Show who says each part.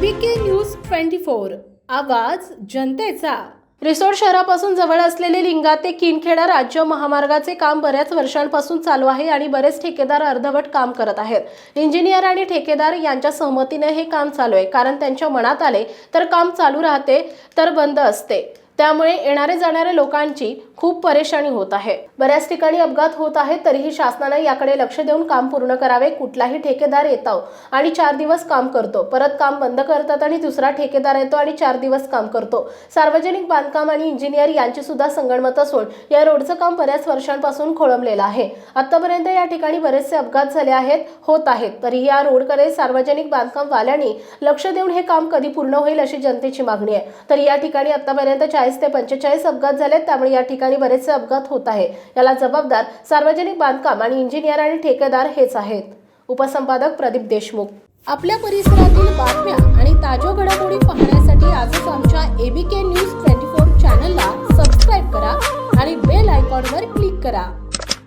Speaker 1: B K news twenty four आवाज जनतेचा. रिसोड शहरापासून जवळ असलेले लिंगा ते किनखेडा राज्य महामार्गाचे काम बऱ्याच वर्षांपासून चालू आहे आणि बरेच ठेकेदार अर्धवट काम करत आहेत. इंजिनियर आणि ठेकेदार यांच्या सहमतीने हे काम चालू आहे. कारण त्यांच्या मनात आले तर काम चालू राहते तर बंद असते. त्यामुळे येणारे जाणाऱ्या लोकांची खूप परेशानी होत आहे. बऱ्याच ठिकाणी अपघात होत आहेत तरीही शासनाने याकडे लक्ष देऊन काम पूर्ण करावे कुठलाही ठेकेदार येतो आणि चार दिवस काम करतो. परत काम बंद करतात आणि दुसरा ठेकेदार येतो आणि चार दिवस काम करतो. सार्वजनिक बांधकाम आणि इंजिनियर यांची सुद्धा संगणमत असून या रोडचं काम बऱ्याच वर्षांपासून खोळंबलेलं आहे. आतापर्यंत या ठिकाणी बरेचसे अपघात झाले आहेत होत आहेत. तरीही या रोडकडे सार्वजनिक बांधकाम वाल्यांनी लक्ष देऊन हे काम कधी पूर्ण होईल अशी जनतेची मागणी आहे. तर या ठिकाणी आतापर्यंत चाळीस ते पंचेचाळीस अपघात झालेत. त्यामुळे या ठिकाणी बरेचसे अपघात होत आहे. याला जबाबदार सार्वजनिक बांधकाम आणि इंजिनियर आणि ठेकेदार हेच आहेत. उपसंपादक प्रदीप देशमुख. आपल्या परिसरातील बातम्या आणि ताज्या घडामोडी पाहण्यासाठी आजच आमच्या एबीके न्यूज ट्वेंटी फोर चॅनलला सबस्क्राईब करा आणि बेल आयकॉनवर क्लिक करा.